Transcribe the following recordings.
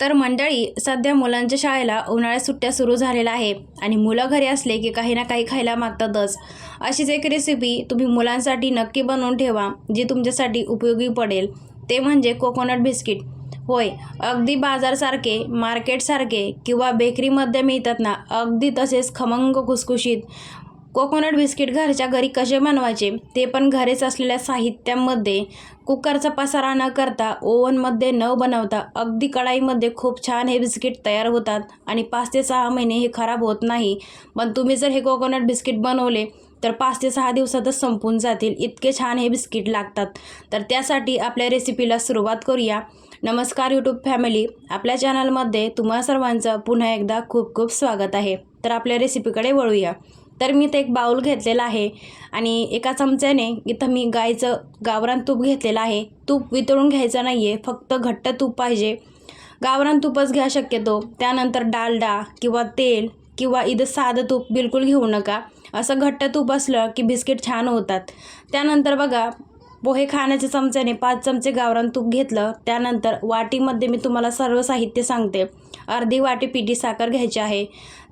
तर मंडळी सध्या मुलांच्या शाळेला उन्हाळ्यात सुट्ट्या सुरू झालेल्या आहे आणि मुलं घरी असले की काही ना काही खायला मागतातच. अशीच एक रेसिपी तुम्ही मुलांसाठी नक्की बनवून ठेवा जी तुमच्यासाठी उपयोगी पडेल. ते म्हणजे कोकोनट बिस्किट होय अगदी बाजारसारखे मार्केटसारखे किंवा बेकरीमध्ये मिळतात ना अगदी तसेच खमंग खुसखुशीत. कोकोनट बिस्किट घरच्या घरी कसे बनवायचे ते पण घरीच असलेल्या साहित्यामध्ये. कुकरचा पसारा न करता ओव्हनमध्ये न बनवता अगदी कढाईमध्ये खूप छान हे बिस्किट तयार होतात आणि पाच ते सहा महिने हे खराब होत नाही. पण तुम्ही जर हे कोकोनट बिस्किट बनवले तर पाच ते सहा दिवसातच संपून जातील. इतके छान हे बिस्किट लागतात. तर त्यासाठी आपल्या रेसिपीला सुरुवात करूया. नमस्कार यूट्यूब फॅमिली. आपल्या चॅनलमध्ये तुम्हा सर्वांचं पुन्हा एकदा खूप खूप स्वागत आहे. तर आपल्या रेसिपीकडे वळूया. तर मी ते एक बाऊल घेतलेला आहे आणि एका चमच्याने इथं मी गाईचं गावरान तूप घेतलेलं आहे. तूप वितळून घ्यायचं नाही आहे फक्त घट्ट तूप पाहिजे. गावरान तूपच घ्या शक्यतो. त्यानंतर डालडा किंवा तेल किंवा इथं साधं तूप बिलकुल घेऊ नका. असं घट्ट तूप असलं की बिस्किट छान होतात. त्यानंतर बघा पोहे खाण्याच्या चमच्याने पाच चमचे गावरान तूप घेतलं. त्यानंतर वाटीमध्ये मी तुम्हाला सर्व साहित्य सांगते. अर्धी वाटी पिठी साखर घ्यायची आहे.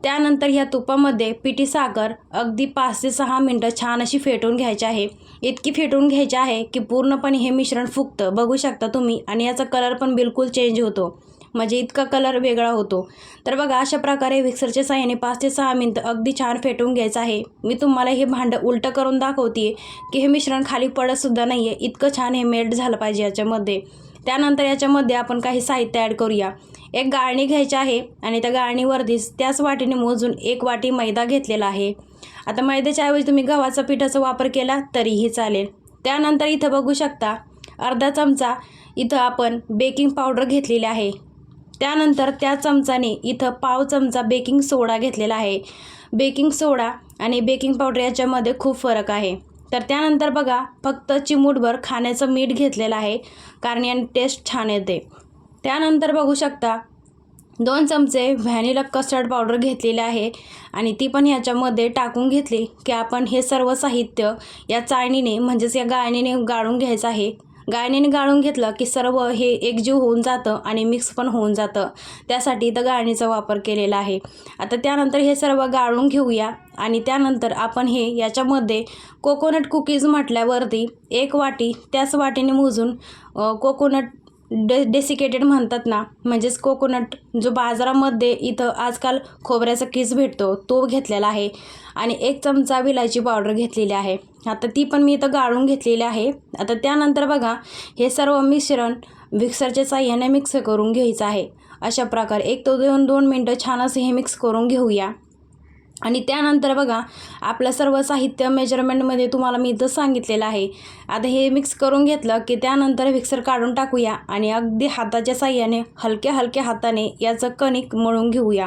त्यानंतर ह्या तुपामध्ये पिठी साखर अगदी पाच ते सहा मिनटं छान अशी फेटून घ्यायची आहे. इतकी फेटून घ्यायची आहे की पूर्णपणे हे मिश्रण फुगतं. बघू शकता तुम्ही. आणि याचा कलर पण बिलकुल चेंज होतो. म्हणजे इतका कलर वेगळा होतो. तर बघा अशा प्रकारे मिक्सरच्या साह्याने पाच ते सहा मिनटं अगदी छान फेटून घ्यायचं आहे. मी तुम्हाला हे भांडं उलटं करून दाखवते की हे मिश्रण खाली पडतसुद्धा नाही आहे इतकं छान हे मेल्ट झालं पाहिजे याच्यामध्ये. त्यानंतर याच्यामध्ये आपण काही साहित्य ॲड करूया. एक गाळणी घ्यायची आहे आणि त्या गाळणीवरती त्याच वाटीने मोजून एक वाटी मैदा घेतलेला आहे. आता मैद्याच्या ऐवजी तुम्ही गव्हाचा पिठाचा वापर केला तरीही चालेल. त्यानंतर इथं बघू शकता अर्धा चमचा इथं आपण बेकिंग पावडर घेतलेली आहे. त्यानंतर त्या चमचाने इथं पाव चमचा बेकिंग सोडा घेतलेला आहे. बेकिंग सोडा आणि बेकिंग पावडर याच्यामध्ये खूप फरक आहे. तर त्यानंतर बघा फक्त चिमूटभर खाण्याचं मीठ घेतलेलं आहे कारण याने टेस्ट छान येते. त्यानंतर बघू शकता दोन चमचे व्हॅनिला कस्टर्ड पावडर घेतलेली आहे आणि ती पण ह्याच्यामध्ये टाकून घेतली की आपण हे सर्व साहित्य या चाळणीने म्हणजेच या गाळणीने गाळून घ्यायचं आहे. गाळणीने गाळून घेतलं की सर्व हे एकजीव होऊन जातं आणि मिक्स पण होऊन जातं. त्यासाठी इथं गाळणीचा वापर केलेला आहे. आता त्यानंतर हे सर्व गाळून घेऊया आणि त्यानंतर आपण हे याच्यामध्ये कोकोनट कुकीज म्हटल्यावरती एक वाटी त्याच वाटीने मोजून कोकोनट डे डेसिकेटेड म्हणतात ना म्हणजेच कोकोनट जो बाजारामध्ये इथं आजकाल खोबऱ्याचा किस भेटतो तो घेतलेला आहे. आणि एक चमचा विलायची पावडर घेतलेली आहे. आता ती पण मी इथं गाळून घेतलेली आहे. आता त्यानंतर बघा हे सर्व मिश्रण मिक्सरच्या साह्याने मिक्स करून घ्यायचं आहे. अशा प्रकारे एक तो दोन दोन मिनटं छान असं हे मिक्स करून घेऊया. आणि त्यानंतर बघा आपलं सर्व साहित्य मेजरमेंटमध्ये तुम्हाला मी इथं सांगितलेलं आहे. आता हे मिक्स करून घेतलं की त्यानंतर मिक्सर काढून टाकूया आणि अगदी हाताच्या साह्याने हलक्या हलक्या हाताने याचं कणिक मळून घेऊया.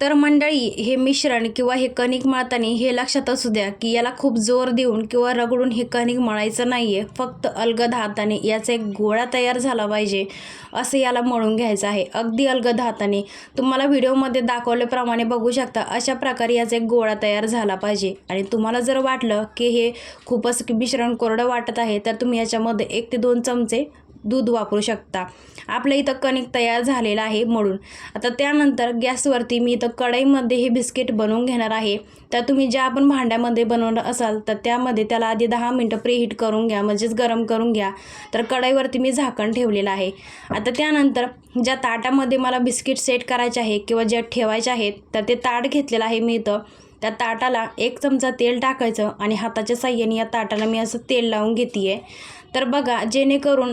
तर मंडळी हे मिश्रण किंवा हे कणिक मळताना हे लक्षात असू द्या की याला खूप जोर देऊन किंवा रगडून हे कणिक मळायचं नाही आहे फक्त अलगद हाताने याचा एक गोळा तयार झाला पाहिजे असं याला मळून घ्यायचं आहे. अगदी अलगद हाताने. तुम्हाला व्हिडिओमध्ये दाखवल्याप्रमाणे बघू शकता अशा प्रकारे याचा एक गोळा तयार झाला पाहिजे. आणि तुम्हाला जर वाटलं की हे खूपच मिश्रण कोरडं वाटत आहे तर तुम्ही याच्यामध्ये एक ते दोन चमचे दूध वापरू शकता. आपलं इथं कणिक तयार झालेलं आहे म्हणून. आता त्यानंतर गॅसवरती मी इथं कढईमध्ये हे बिस्किट बनवून घेणार आहे. तर तुम्ही ज्या आपण भांड्यामध्ये बनवणार असाल तर त्यामध्ये त्याला आधी दहा मिनटं प्रीहीट करून घ्या म्हणजेच गरम करून घ्या. तर कढईवरती मी झाकण ठेवलेलं आहे. आता त्यानंतर ज्या ताटामध्ये मला बिस्किट सेट करायचे आहे किंवा ज्या ठेवायचे आहेत तर ते ताट घेतलेलं आहे मी इथं. त्या ताटाला एक चमचा तेल टाकायचं आणि हाताच्या साह्याने या ताटाला मी असं तेल लावून घेते आहे तर बघा जेणेकरून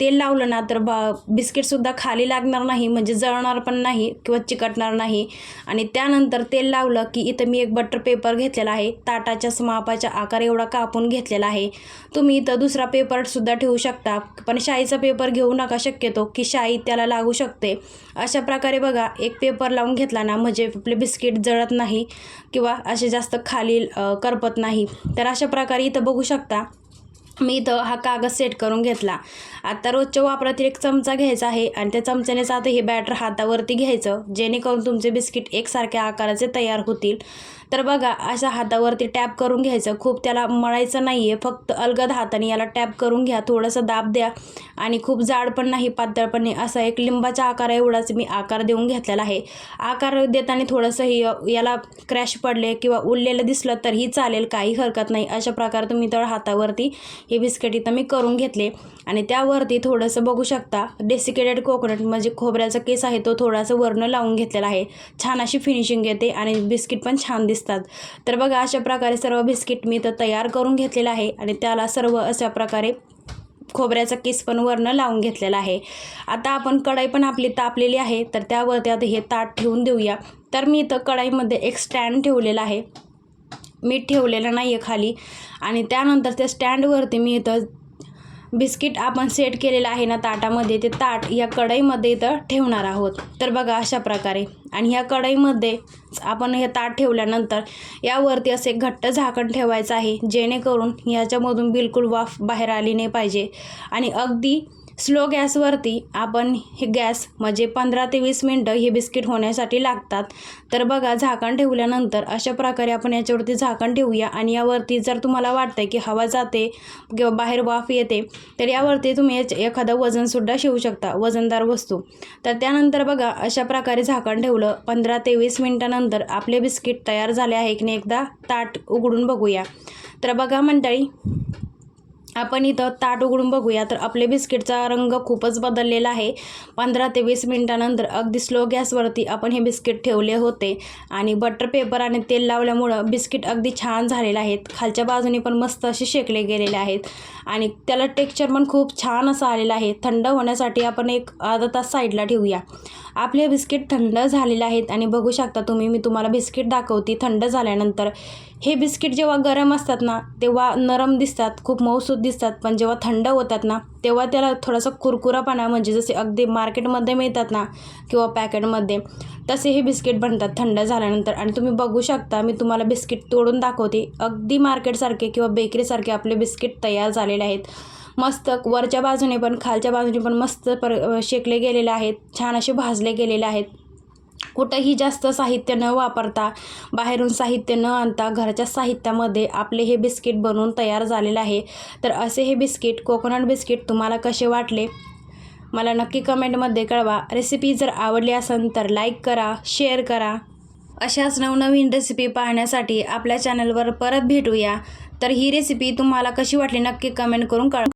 तेल लावलं ना तर बा बिस्किटसुद्धा खाली लागणार नाही म्हणजे जळणार पण नाही किंवा चिकटणार नाही. आणि त्यानंतर तेल लावलं की इथं मी एक बटर पेपर घेतलेला आहे. ताटाच्या समापाच्या आकार एवढा कापून घेतलेला आहे. तुम्ही इथं दुसरा पेपरसुद्धा ठेवू शकता पण शाईचा पेपर घेऊ नका शक्यतो की शाई त्याला लागू शकते. अशा प्रकारे बघा एक पेपर लावून घेतला ना म्हणजे आपले बिस्किट जळत नाही किंवा असे जास्त खाली करपत नाही. तर अशा प्रकारे इथं बघू शकता मी इथं हा कागद सेट करून घेतला. आता रोजच्या वापरातील एक चमचा घ्यायचा आहे आणि त्या चमच्यानेच आता हे बॅटर हातावरती घ्यायचं. जेणेकरून तुमचे बिस्किट एकसारख्या आकाराचे तयार होतील. तर बघा अशा हातावरती टॅप करून घ्यायचं. खूप त्याला मळायचं नाही आहे फक्त अलगद हाताने याला टॅप करून घ्या. थोडंसं दाब द्या. आणि खूप जाड पण नाही पातळ पण नाही. असा एक लिंबाचा आकार एवढाच मी आकार देऊन घेतलेला आहे. आकार देताना थोडंसं हे याला क्रॅश पडले किंवा उरलेलं दिसलं तरीही चालेल. काही हरकत नाही. अशा प्रकारे तुम्ही तर हातावरती हे बिस्किट इथं मी करून घेतले. आणि त्यावरती थोडंसं बघू शकता डेसिकेटेड कोकोनट म्हणजे खोबऱ्याचा केस आहे तो थोडासा वर्ण लावून घेतलेला आहे. छान अशी फिनिशिंग येते आणि बिस्किट पण छान दिसतात. तर बघा अशा प्रकारे सर्व बिस्किट मी तर तयार करून घेतलेलं आहे आणि त्याला सर्व अशा प्रकारे खोबऱ्याचा किस पण वरनं लावून घेतलेला आहे. आता आपण कढाई पण आपली तापलेली आहे तर त्यावरती आता हे ताट ठेवून देऊया. तर मी इथं कढाईमध्ये एक स्टँड ठेवलेला आहे. मीठ ठेवलेलं नाही आहे खाली. आणि त्यानंतर त्या स्टँडवरती मी इथं बिस्किट आपण सेट केलेलं आहे ना ताटामध्ये ते ताट या कढईमध्ये इथं ठेवणार आहोत. तर बघा अशा प्रकारे. आणि ह्या कढईमध्ये आपण हे ताट ठेवल्यानंतर यावरती असे घट्ट झाकण ठेवायचं आहे जेणेकरून ह्याच्यामधून बिलकुल वाफ बाहेर आली नाही पाहिजे. आणि अगदी स्लो गॅसवरती आपण हे गॅस म्हणजे पंधरा ते वीस मिनटं हे बिस्किट होण्यासाठी लागतात. तर बघा झाकण ठेवल्यानंतर अशा प्रकारे आपण याच्यावरती झाकण ठेवूया आणि यावरती जर तुम्हाला वाटतं की हवा जाते किंवा बाहेर वाफ येते तर यावरती तुम्ही एखादं वजनसुद्धा शिवू शकता वजनदार वस्तू. तर त्यानंतर बघा अशा प्रकारे झाकण ठेवलं पंधरा ते वीस मिनटानंतर आपले बिस्किट तयार झाले आहे की नाही एकदा ताट उघडून बघूया. तर बघा मंडळी आपण इथं ताट उघडून बघूया. तर आपले बिस्किटचा रंग खूपच बदललेला आहे. पंधरा ते वीस मिनटानंतर अगदी स्लो गॅसवरती आपण हे बिस्किट ठेवले होते. आणि बटर पेपर आणि तेल लावल्यामुळं बिस्किट अगदी छान झालेले आहेत. खालच्या बाजूने पण मस्त असे शेकले गेलेले आहेत. आणि त्याला टेक्स्चर पण खूप छान असं आलेलं आहे. थंड होण्यासाठी आपण एक अर्धा तास साईडला ठेवूया. आपले बिस्किट थंड झालेले आहेत. आणि बघू शकता तुम्ही मी तुम्हाला बिस्किट दाखवते थंड झाल्यानंतर. हे बिस्किट जेव्हा गरम असतात ना तेव्हा नरम दिसतात खूप मऊसूद दिसतात. पण जेव्हा थंड होतात ना तेव्हा त्याला थोडासा कुरकुरापणा म्हणजे जसे अगदी मार्केटमध्ये मिळतात ना किंवा पॅकेटमध्ये तसे हे बिस्किट बनतात थंड झाल्यानंतर. आणि तुम्ही बघू शकता मी तुम्हाला बिस्किट तोडून दाखवते. अगदी मार्केटसारखे किंवा बेकरीसारखे आपले बिस्किट तयार झालेले आहेत. मस्त वरच्या बाजूने पण खालच्या बाजूने पण मस्त पर शेकले गेलेले आहेत. छान असे भाजले गेलेले आहेत. कुठंही जास्त साहित्य न वापरता बाहेरून साहित्य न आणता घरच्या साहित्यामध्ये आपले हे बिस्किट बनवून तयार झालेलं आहे. तर असे हे बिस्किट कोकोनट बिस्किट तुम्हाला कसे वाटले? मला नक्की कमेंटमध्ये कळवा. रेसिपी जर आवडली असेल तर लाईक करा शेअर करा. अशाच नवनवीन रेसिपी पाहण्यासाठी आपल्या चॅनलवर परत भेटूया. तर ही रेसिपी तुम्हाला कशी वाटली नक्की कमेंट करून कळवा.